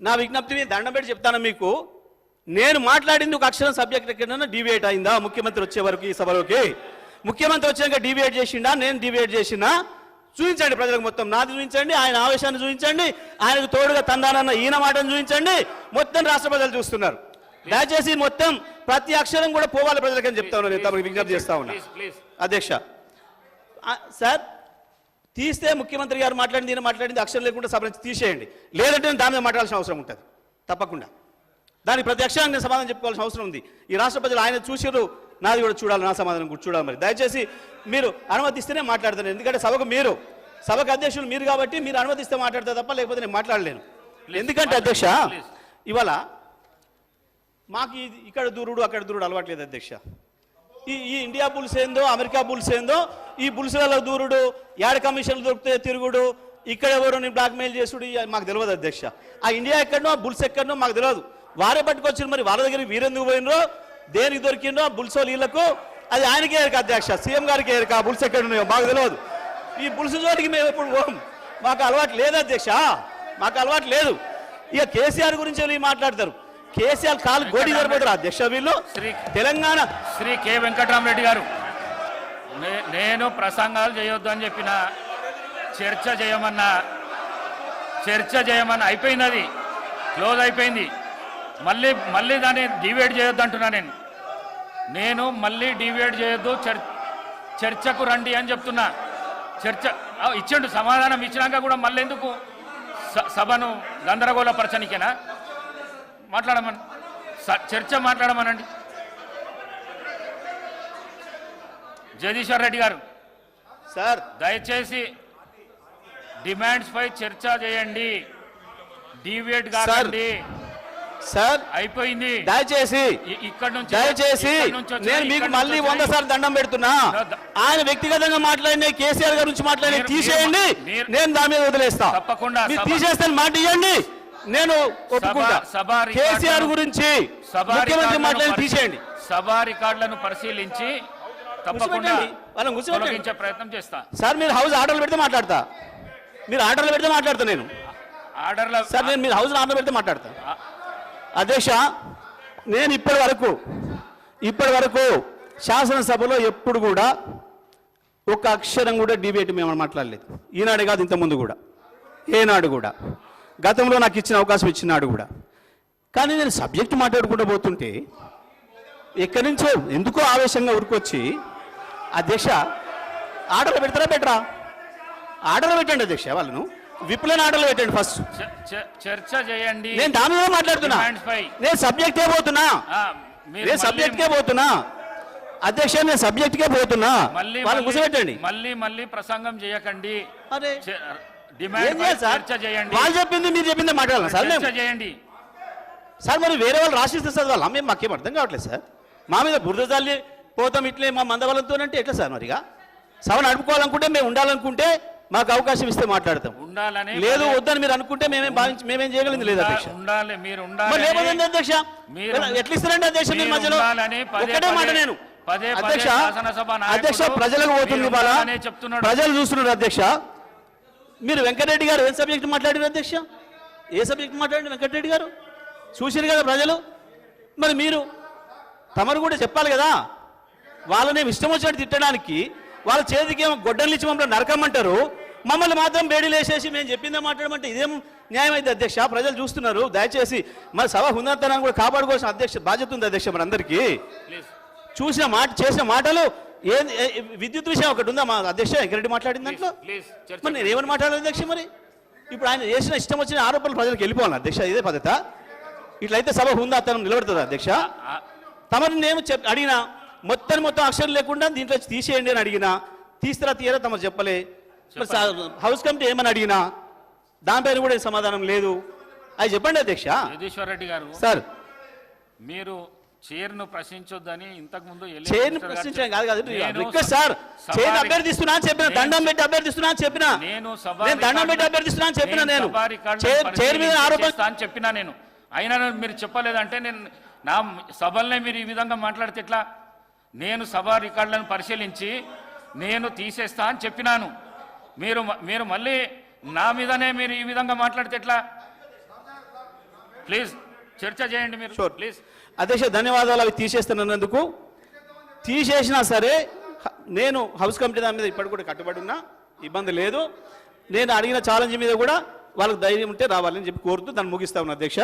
నా విజ్ఞప్తిని దండం పెట్టి చెప్తాను మీకు. నేను మాట్లాడింది ఒక అక్షరం సబ్జెక్ట్ ఎక్కడైనా డివియేట్ అయిందా? ముఖ్యమంత్రి వచ్చే వరకు ఈ సభలోకి. ముఖ్యమంత్రి వచ్చాక డివియేట్ చేసిండా? నేను డివియేట్ చేసినా? చూపించండి ప్రజలకు మొత్తం. నాది చూపించండి ఆయన ఆవేశాన్ని చూపించండి ఆయనకు తోడుగా తందానన్న ఈయన మాటను చూపించండి. మొత్తం రాష్ట్ర ప్రజలు చూస్తున్నారు. దయచేసి మొత్తం ప్రతి అక్షరం కూడా పోవాలి ప్రజలకని చెప్తా ఉన్నా నేను. తమకు విజ్ఞప్తి చేస్తా ఉన్నా. అధ్యక్ష. సార్ తీస్తే ముఖ్యమంత్రి గారు మాట్లాడింది ఈయన మాట్లాడింది అక్షరం లేకుండా సభ నుంచి తీసేయండి. లేదంటే నేను దాని మీద మాట్లాడాల్సిన అవసరం ఉంటుంది. తప్పకుండా. దానికి ప్రతి అక్షరానికి నేను సమాధానం చెప్పుకోవాల్సిన అవసరం ఉంది. ఈ రాష్ట్ర ప్రజలు ఆయన చూసిరు నాది కూడా చూడాలి నా సమాధానం కూడా చూడాలి మరి. దయచేసి మీరు అనుమతిస్తేనే మాట్లాడతాను. ఎందుకంటే సభకు మీరు సభకు అధ్యక్షులు మీరు కాబట్టి మీరు అనుమతిస్తే మాట్లాడతా తప్ప లేకపోతే నేను మాట్లాడలేను. ఎందుకంటే అధ్యక్ష. ఇవాళ మాకు ఇది ఇక్కడ దూరుడు అక్కడ దూరుడు అలవాట్లేదు అధ్యక్ష. ఈ ఈ ఇండియా బుల్స్ ఏందో అమెరికా బుల్స్ ఏందో ఈ బుల్స్లలో దూరుడు యాడ్ కమిషన్లు దొరికితే తిరుగుడు ఇక్కడ ఎవరు నేను బ్లాక్మెయిల్ చేసుడు మాకు తెలియదు అధ్యక్ష. ఆ ఇండియా ఎక్కడనో ఆ బుల్స్ ఎక్కడనో మాకు తెలియదు. వారే పట్టుకొచ్చిన మరి వాళ్ళ దగ్గర వీరెందుకు పోయినరో దేనికి దొరికిందో ఆ బుల్స్ అది ఆయనకే ఎరక అధ్యక్ష సీఎం గారికి ఎరక ఆ బుల్స్ ఎక్కడ ఉన్నాయో మాకు తెలియదు. ఈ బుల్స్ చోటికి మేము ఎప్పుడు పోం. మాకు అలవాటు లేదు అధ్యక్ష మాకు అలవాటు లేదు. ఇక కేసీఆర్ గురించి వీళ్ళు మాట్లాడతారు. కేసీఆర్ కాలు గోడి సరిపోతారు? అధ్యక్ష వీళ్ళు? శ్రీ తెలంగాణ. శ్రీ కె వెంకటరామరెడ్డి గారు నేను ప్రసంగాలు చేయొద్దు అని చెప్పిన చర్చ చేయమన్నా చర్చ చేయమన్నా అయిపోయింది అది క్లోజ్ అయిపోయింది. మళ్ళీ మళ్ళీ దాన్ని డివైడ్ చేయొద్దు అంటున్నా నేను. నేను మళ్ళీ డివైడ్ చేయొద్దు చర్ చర్చకు రండి అని చెప్తున్నా. చర్చ ఇచ్చిండు సమాధానం ఇచ్చినాక కూడా మళ్ళీ ఎందుకు సభను గందరగోళపరచనికేనా? మాట్లాడమని. చర్చ మాట్లాడమనండి. జగదీశ్వర్ రెడ్డి గారు సార్. దయచేసి డిమాండ్స్ పై చర్చ చేయండి. డివేట్. కాకండి. సార్. అయిపోయింది. దయచేసి. ఇక్కడ నుంచి దయచేసి నేను మీకు మళ్ళీ వంద సార్లు దండం పెడుతున్నా. ఆయన వ్యక్తిగతంగా మాట్లాడిన కేసీఆర్ గారి నుంచి మాట్లాడిన మీరు- తీసేయండి. నేను దాని మీద వదిలేస్తా. తప్పకుండా తీసేస్తాను మాట ఇవ్వండి నేను ఒప్పుకుంటా. కేసీఆర్ గురించి ముఖ్యమంత్రి మాట్లాడి తీసేయండి. సభా రికార్డులను పరిశీలించి తప్పకుండా. వాళ్ళని ప్రయత్నం చేస్తా. సార్ మీరు హౌస్ ఆర్డర్లు పెడితే మాట్లాడతా. మీరు ఆర్డర్లు పెడితే మాట్లాడతా నేను. ఆర్డర్ల సార్ నేను మీరు హౌస్ ఆర్డర్ పెడితే మాట్లాడతా. అధ్యక్ష నేను ఇప్పటి వరకు ఇప్పటి వరకు శాసనసభలో ఎప్పుడు కూడా ఒక అక్షరం కూడా డిబేట్ మేము మాట్లాడలేదు. ఈనాడు కాదు ఇంతకుముందు కూడా. ఏనాడు కూడా. గతంలో నాకు ఇచ్చిన అవకాశం ఇచ్చినాడు కూడా. కానీ నేను సబ్జెక్ట్ మాట్లాడుకుంటూ పోతుంటే ఎక్కడి నుంచో ఎందుకో ఆవేశంగా ఉరికొచ్చి అధ్యక్ష ఆర్డర్లు పెడతారా పెట్టరా? ఆర్డర్లు పెట్టండి అధ్యక్ష వాళ్ళను. విప్లైన ఆర్డర్లు పెట్టండి ఫస్ట్. చర్చ చేయండి. నేను దాని మీద మాట్లాడుతున్నా. నేను సబ్జెక్టే పోతున్నా. నేను సబ్జెక్ట్కే పోతున్నా. అధ్యక్ష నేను సబ్జెక్ట్కే పోతున్నా. మళ్ళీ వాళ్ళు కూర్చోబెట్టండి. మళ్ళీ మళ్ళీ ప్రసంగం చేయకండి. ఏం డిమాండ్ చర్చ చేయండి. వాళ్ళు చెప్పింది మీరు చెప్పింది మాట్లాడాలి సార్. చర్చ చేయండి. సార్ మరి వేరే వాళ్ళు రాసిస్తే సార్ వాళ్ళు మేము మాకేం అర్థం కావట్లేదు సార్? మా మీద బురద జల్లి పోతాం ఇట్లే మా మందబలంతో అంటే ఎట్లా సార్ మరిగా? సభ నడుపుకోవాలనుకుంటే మేము ఉండాలనుకుంటే మాకు అవకాశం ఇస్తే మాట్లాడతాం. ఉండాలని లేదు వద్దని మీరు అనుకుంటే మేమేం భావించి మేమేం చేయగలిగింది లేదు అధ్యక్ష. ఉండాలి మీరు లేకపోతే అధ్యక్ష? ఎట్లా ఇస్తారండి అధ్యక్ష మీరు మధ్యలో? ఒక్కటే మాట నేను. అధ్యక్ష అధ్యక్ష ప్రజలకు పోతుంది ఇవాళ. ప్రజలు చూస్తున్నారు అధ్యక్ష. మీరు వెంకటరెడ్డి గారు ఏ సబ్జెక్ట్ మాట్లాడారు అధ్యక్ష? ఏ సబ్జెక్ట్ మాట్లాడండి వెంకటరెడ్డి గారు? చూసారు కదా ప్రజలు? మరి మీరు తమరు కూడా చెప్పాలి కదా? వాళ్ళని ఇష్టం వచ్చినట్టు తిట్టడానికి వాళ్ళ చేతికి ఏమో గొడ్డలు ఇచ్చి మమ్మల్ని నరకమంటారు మమ్మల్ని మాత్రం బేడీలు వేసేసి మేము చెప్పిందే మాట్లాడమంటే ఇదేం న్యాయమైంది అధ్యక్ష? ప్రజలు చూస్తున్నారు దయచేసి మరి సభ హుందరతనాన్ని కూడా కాపాడుకోవాల్సిన అధ్యక్ష బాధ్యత ఉంది అధ్యక్ష మరి అందరికీ ప్లీజ్ చూసిన మాట చేసిన మాటలు ఏ ఏ- విద్యుత్ విషయం ఒకటి ఉందా? మా అధ్యక్ష వెంకరెడ్డి మాట్లాడిన దాంట్లో? మరి నేను ఏమని మాట్లాడాలి అధ్యక్ష మరి. ఇప్పుడు ఆయన చేసిన ఇష్టం వచ్చిన ఆరోపణలు ప్రజలకు వెళ్ళిపోవాలి అధ్యక్ష? ఇదే పద్ధత. ఇట్లయితే సభ ఉందా అతను నిలబడుతుంది అధ్యక్ష? తమని నేను చెప్ అడిగినా మొత్తం మొత్తం అక్షరం లేకుండా దీంట్లో తీసేయండి అని అడిగినా తీస్తారా తీయరా తమరు చెప్పలే? హౌస్ కమిటీ ఏమని అడిగినా దానిపైన కూడా సమాధానం లేదు. అది చెప్పండి అధ్యక్ష. జగదీశ్వర్ రెడ్డి గారు సార్. మీరు చైర్ను ప్రశ్నించొద్దని ఇంతకు ముందు ఎల్ఏ చైర్ని ప్రశ్నించడం కాదు. కాదు రిక్వెస్ట్ సార్ చైర్ అభ్యర్థిస్తున్నా అని చెప్పిన దండం పెట్టి అభ్యర్థిస్తున్నా అని చెప్పిన? నేను నేను దండం పెట్టి అభ్యర్థిస్తున్నా అని చెప్పిన నేను చైర్ మీద ఆరోపణ అని చెప్పినా నేను. అయినా మీరు చెప్పలేదంటే నేను నా సభల్నే మీరు ఈ విధంగా మాట్లాడితే ఎట్లా? నేను సభా రికార్డులను పరిశీలించి నేను తీసేస్తా అని చెప్పినాను. మీరు మీరు మళ్ళీ నా మీదనే మీరు ఈ విధంగా మాట్లాడితే ఎట్లా? ప్లీజ్ చర్చ చేయండి మీరు. Sure. ప్లీజ్ అధ్యక్ష ధన్యవాదాలు అవి తీసేస్తున్నందుకు. తీసేసినా సరే నేను హౌస్ కమిటీ దాని మీద ఇప్పటికి కూడా కట్టుబడి ఉన్నా ఇబ్బంది లేదు. నేను అడిగిన ఛాలెంజ్ మీద కూడా వాళ్ళకి ధైర్యం ఉంటే రావాలని చెప్పి కోరుతూ దాన్ని ముగిస్తా ఉన్నా అధ్యక్ష.